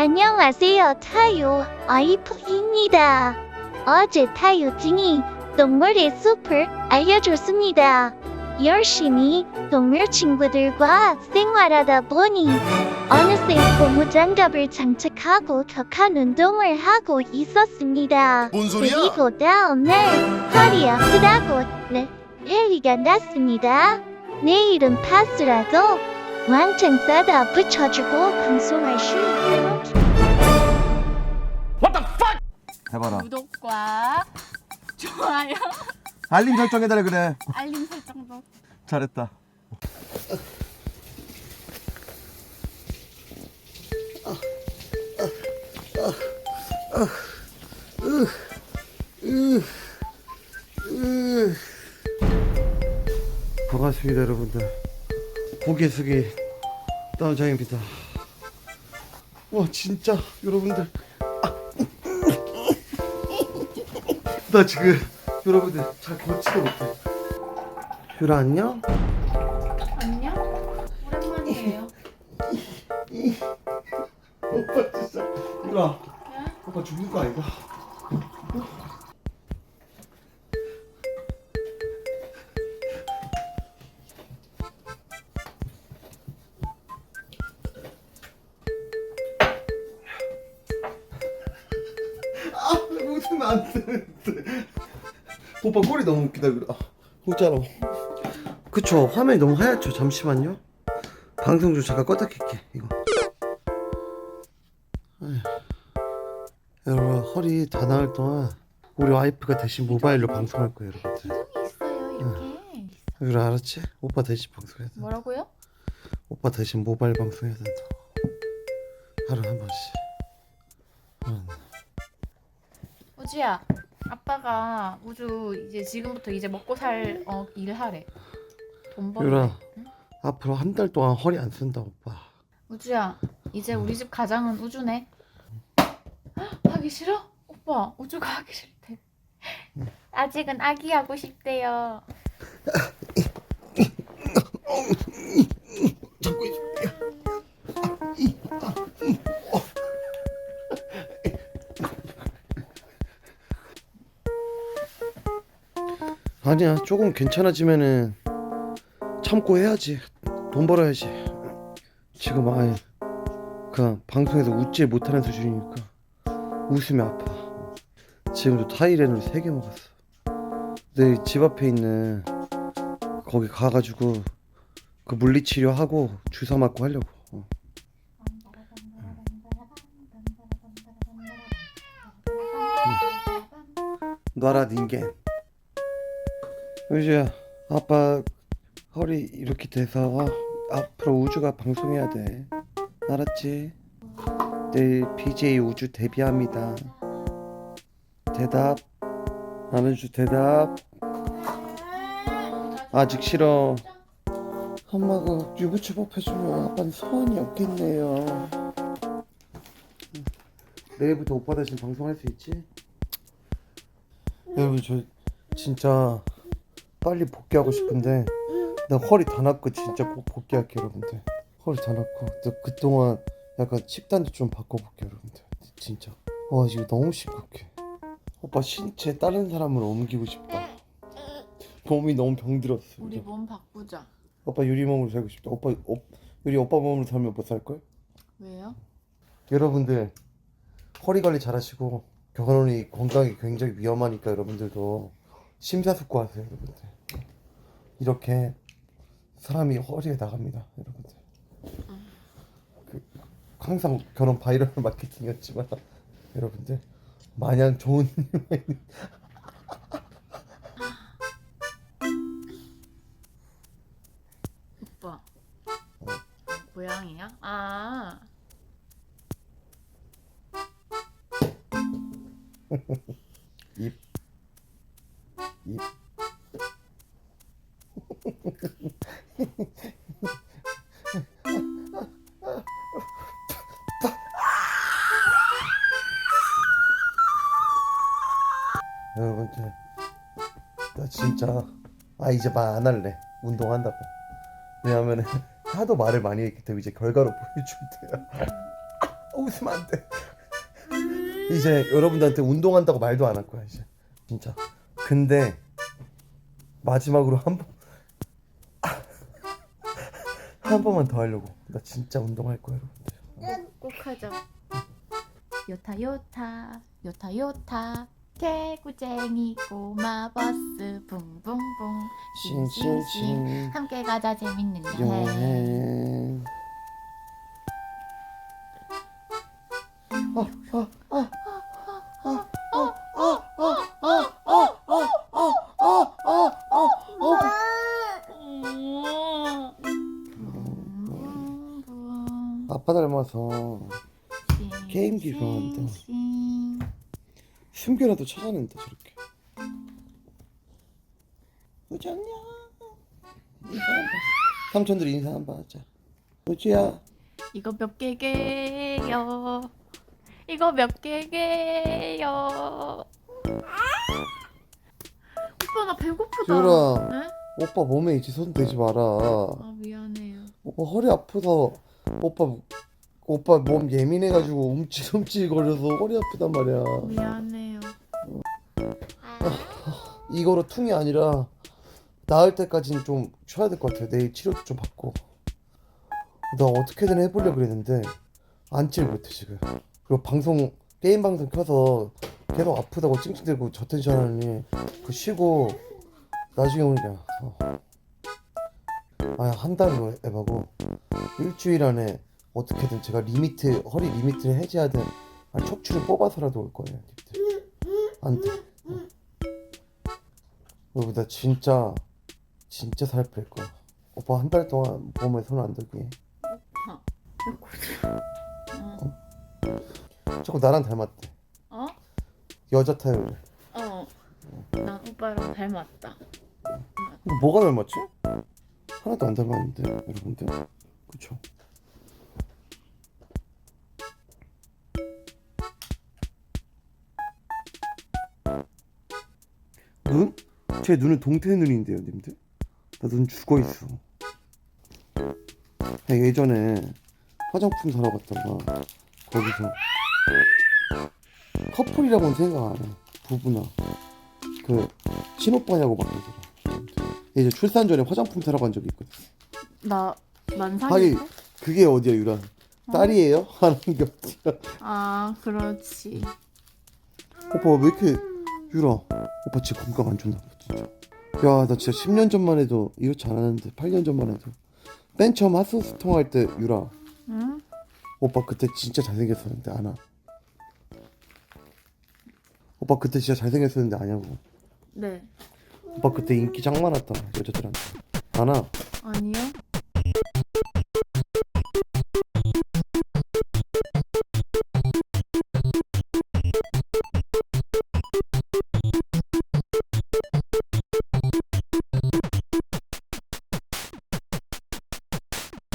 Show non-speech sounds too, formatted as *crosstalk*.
안녕하세요, 타요. 아이프입니다. 어제 타요진이 동물의 숲을 알려줬습니다. 열심히 동물 친구들과 생활하다 보니 어느새 고무장갑을 장착하고 격한 운동을 하고 있었습니다. 뭔 소리야? 그리고 다음날 허리 아프다고 네, 헬리가 났습니다. 내일은 파스라도 왕창 싸다 붙여주고 방송할 수 있도록 해봐라. 구독과 좋아요, *laughs* 알림 설정해달래 그래. 알림 설정도. 잘했다. 반갑습니다 여러분들 고개 숙이 다운장입니다 와 진짜 여러분들 아. 나 지금 여러분들 잘 걷지도 못해 유라 안녕? 안녕? 오랜만이에요. 오빠 진짜 유라 오빠 죽는 거 아니다 웃으면 *laughs* 안 되는데 오빠 꼬리 너무 웃기다 그래 아, 웃잖아 그쵸 화면이 너무 하얗죠 잠시만요 방송 좀 잠깐 껐다 켤게 이거 에휴. 여러분 허리 다 나을 동안 우리 와이프가 대신 모바일로 방송할 거예요 여러분들 기둥이 있어요, 이렇게. 유라 알았지? 오빠 대신 방송해야 돼 뭐라고요? 오빠 대신 모바일 방송해야 된다 하루에 한 번씩 응. 우주야, 아빠가 우주 이제 지금부터 이제 먹고 살 어, 일하래. 돈 벌래. 유라 앞으로 한 달 동안 허리 안 쓴다 오빠 우주야, 이제 우리 집 가장은 우주네. 헉, 하기 싫어? 오빠, 우주가 하기 싫대. 아직은 아기 하고 싶대요. *laughs* 아니야 조금 괜찮아지면은 참고 해야지. 돈 벌어야지. 지금 아예 그냥 방송에서 웃지 못하는 수준이니까 웃으면 아파. 지금도 타이레놀 3개 먹었어. 내 집 앞에 있는 거기 가가지고 그 물리치료하고 주사 맞고 하려고. 어. 놔라 닌겐 우주야 아빠 허리 이렇게 돼서 앞으로 우주가 방송해야 돼. 알았지? 내일 BJ 우주 데뷔합니다. 대답. 안우주 대답. 아직 싫어. 엄마가 유부초밥 해주면 아빠는 소원이 없겠네요. 내일부터 오빠 대신 방송할 수 있지? 여러분 저 진짜 빨리 복귀하고 싶은데 나 허리 다 났고 진짜 꼭 복귀할게 여러분들. 허리 다 났고. 또 그동안 약간 식단도 좀 바꿔볼게 여러분들. 진짜. 와 이거 너무 심각해. 오빠 신체 다른 사람으로 옮기고 싶다. 몸이 너무 병들었어 우리 몸 바꾸자. 오빠 유리 몸으로 살고 싶다. 오빠 오, 유리 오빠 몸으로 살면 못 살걸? 왜요? 여러분들 허리 관리 잘하시고 결혼이 건강에 굉장히 위험하니까 여러분들도 심사숙고하세요 여러분들 이렇게 사람이 허리에 나갑니다 여러분들 그, 항상 결혼 바이럴 마케팅이었지만 *laughs* 여러분들 마냥 좋은 *laughs* 일만 있는 오빠. 고양이야? 아. *laughs* 입 입. 여러분들 나 진짜 아 이제 말 안 할래 운동한다고 왜냐면은 *laughs* 하도 말을 많이 했기 때문에 이제 결과로 보여주면 돼요 *laughs* 웃으면 안 돼. *laughs* 이제 여러분들한테 운동한다고 말도 안 할 거야 이제 진짜. 근데 마지막으로 한 번. 한 번만 더 하려고. 나 진짜 운동할 거야 여러분들. 꼭 하자. 요타 요타 요타 요타 개구쟁이 꼬마 버스 붕붕붕 싱싱싱 함께 가자 재밌는 여행. 여 숨겨놔도 찾아낸다 저렇게. 한번. 삼촌들 인사 한번 하자. 우지야. 이거 몇 개게요? 이거 몇 개게요? 오빠 나 배고프다. 유라. 네? 오빠 몸에 이제 손 대지 마라. 아 미안해요. 오빠 허리 아파서 오빠 오빠 몸 예민해가지고 움찔움찔 거려서 허리 아프단 말이야. 미안해요. 이거로 퉁이 아니라 나을 때까지는 좀 쉬어야 될 것 같아요. 내일 치료도 좀 받고. 나 어떻게든 해보려 그랬는데 앉질 못해 지금. 그리고 방송 게임 방송 켜서 계속 아프다고 찡찡대고 저 텐션 하느니 그 쉬고 나중에 오냐. 어. 아야 한 달로 에바고 일주일 안에 어떻게든 제가 리미트 허리 리미트를 해제하든 아니, 척추를 뽑아서라도 올 거예요. 안 돼. 여러분 나 진짜 진짜 살 뺄 거야. 오빠 한 달 동안 몸에 손안 들게. 해. 어? 자꾸 나랑 닮았대. 어? 여자 타율. 어. 난 오빠랑 닮았다. 뭐가 닮았지? 하나도 안 닮았는데 여러분들. 그쵸? 제 눈은 동태 눈인데요, 님들. 나 눈 죽어 있어. 나 예전에 화장품 사러 갔다가 거기서 커플이라고는 생각 안 해. 부부나 그 친오빠냐고 말하더라. 이제 출산 전에 화장품 사러 간 적이 있거든. 나 하긴 만삭인데? 그게 어디야 유라? 딸이에요? *laughs* 하는 게 어디야? 아 그렇지. 오빠 왜 이렇게 유라? 오빠 진짜 건강 안 좋나 봐 진짜. 야 나 진짜 10년 전만 해도 이렇지 않았는데 8년 전만 해도 맨 처음 핫소스 통 할 때 유라 응? 오빠 그때 진짜 잘생겼었는데 아나? 오빠 그때 진짜 잘생겼었는데 아냐고? 네. 오빠 그때 인기 짱 많았다 여자들한테 아나? 아니요.